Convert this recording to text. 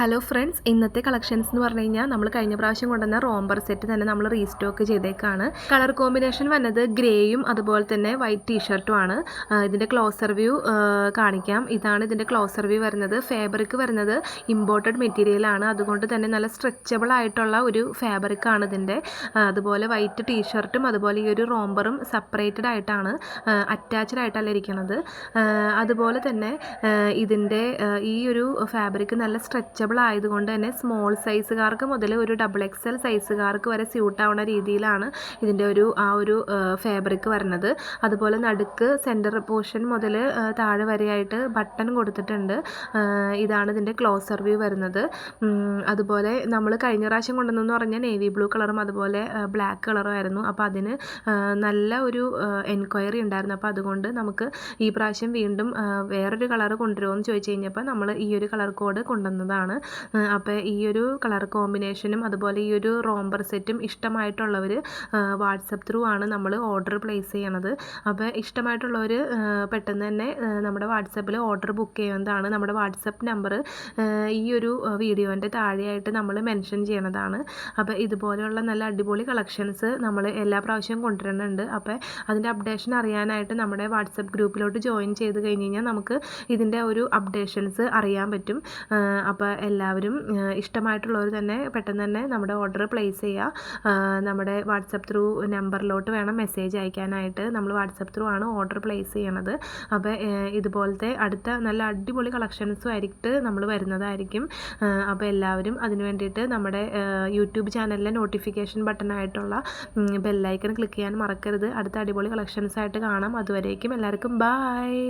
Hello friends ഇന്നത്തെ collections എന്ന് പറഞ്ഞു കഴിഞ്ഞാൽ നമ്മൾ കഴിഞ്ഞ പ്രാവശ്യം കൊണ്ടുവന്ന റോംബർ സെറ്റ് തന്നെ നമ്മൾ റീസ്റ്റോക്ക് ചെയ്തേക്കാണ്. കളർ കോമ്പിനേഷൻ വന്നത് ഗ്രേയും അതുപോലെ തന്നെ വൈറ്റ് ടീഷർട്ടും ആണ്. ഇതിന്റെ ക്ലോസർ വ്യൂ കാണിക്കാം. ഇതാണ് ഇതിന്റെ ക്ലോസർ വ്യൂ വരുന്നത്. ഫാബ്രിക് വരുന്നത് ഇമ്പോർട്ടഡ് മെറ്റീരിയൽ ആണ്. അതുകൊണ്ട് തന്നെ നല്ല സ്ട്രെച്ചബിൾ ആയിട്ടുള്ള ഒരു ഫാബ്രിക് ആണ് ഇതിന്റെ അതുപോലെ വൈറ്റ് ടീഷർട്ടും അതുപോലെ ഈ ഒരു റോംബറും സെപ്പറേറ്റഡ് ആയിട്ടാണ് അറ്റാച്ച്ഡ് ആയിട്ടല്ല ഇരിക്കുന്നത് അതുപോലെ തന്നെ ഇതിന്റെ ഈ ഒരു ഫാബ്രിക് നല്ല സ്ട്രെച്ചബിൾ ആയതുകൊണ്ട് തന്നെ സ്മോൾ സൈസുകാർക്ക് മുതൽ ഒരു ഡബിൾ എക്സ് എൽ സൈസുകാർക്ക് വരെ സ്യൂട്ട് ആവുന്ന രീതിയിലാണ് ഇതിന്റെ ഒരു ആ ഒരു ഫാബ്രിക് വരുന്നത് അതുപോലെ നടുക്ക് സെന്റർ പോർഷൻ മുതൽ താഴെ വരെയായിട്ട് ബട്ടൺ കൊടുത്തിട്ടുണ്ട്. ഇതാണ് ഇതിന്റെ ക്ലോസർ വ്യൂ വരുന്നത്. അതുപോലെ നമ്മൾ കഴിഞ്ഞ പ്രാവശ്യം കൊണ്ടുവന്നെന്ന് പറഞ്ഞാൽ നേവി ബ്ലൂ കളറും അതുപോലെ ബ്ലാക്ക് കളറും ആയിരുന്നു. അപ്പോൾ അതിന് നല്ല ഒരു എൻക്വയറി ഉണ്ടായിരുന്നു. അപ്പോൾ അതുകൊണ്ട് നമുക്ക് ഈ പ്രാവശ്യം വീണ്ടും വേറൊരു കളർ കൊണ്ടുവരുമോ എന്ന് ചോദിച്ചു കഴിഞ്ഞപ്പോൾ നമ്മൾ ഈ ഒരു കളർ കോഡ് കൊണ്ടുവന്നതാണ്. അപ്പോൾ ഈ ഒരു കളർ കോമ്പിനേഷനും അതുപോലെ ഈ ഒരു റോംബർ സെറ്റും ഇഷ്ടമായിട്ടുള്ളവർ വാട്സപ്പ് ത്രൂ ആണ് നമ്മൾ ഓർഡർ പ്ലേസ് ചെയ്യണത്. അപ്പോൾ ഇഷ്ടമായിട്ടുള്ളവർ പെട്ടെന്ന് തന്നെ നമ്മുടെ വാട്സപ്പിൽ ഓർഡർ ബുക്ക് ചെയ്യുന്നതാണ്. നമ്മുടെ വാട്സപ്പ് നമ്പർ ഈ ഒരു വീഡിയോന്റെ താഴെയായിട്ട് നമ്മൾ മെൻഷൻ ചെയ്യണതാണ്. അപ്പോൾ ഇതുപോലെയുള്ള നല്ല അടിപൊളി കളക്ഷൻസ് നമ്മൾ എല്ലാ പ്രാവശ്യവും കൊണ്ടുവരുന്നുണ്ട്. അപ്പോൾ അതിന്റെ അപ്ഡേഷൻ അറിയാനായിട്ട് നമ്മുടെ വാട്സപ്പ് ഗ്രൂപ്പിലോട്ട് ജോയിൻ ചെയ്ത് കഴിഞ്ഞ് കഴിഞ്ഞാൽ നമുക്ക് ഇതിന്റെ ഒരു അപ്ഡേഷൻസ് അറിയാൻ പറ്റും. അപ്പോൾ എല്ലാവരും ഇഷ്ടമായിട്ടുള്ളവർ തന്നെ പെട്ടെന്ന് തന്നെ നമ്മുടെ ഓർഡർ പ്ലേസ് ചെയ്യുക നമ്മുടെ വാട്സപ്പ് ത്രൂ നമ്പറിലോട്ട് വേണം മെസ്സേജ് അയക്കാനായിട്ട്. നമ്മൾ വാട്സപ്പ് ത്രൂ ആണ് ഓർഡർ പ്ലേസ് ചെയ്യണത്. അപ്പോൾ ഇതുപോലത്തെ അടുത്ത നല്ല അടിപൊളി കളക്ഷൻസും ആയിട്ട് നമ്മൾ വരുന്നതായിരിക്കും. അപ്പോൾ എല്ലാവരും അതിന് വേണ്ടിയിട്ട് നമ്മുടെ യൂട്യൂബ് ചാനലിലെ നോട്ടിഫിക്കേഷൻ ബട്ടണായിട്ടുള്ള ബെല്ലൈക്കൺ ക്ലിക്ക് ചെയ്യാൻ മറക്കരുത്. അടുത്ത അടിപൊളി കളക്ഷൻസ് ആയിട്ട് കാണാം. അതുവരേക്കും എല്ലാവർക്കും ബായ്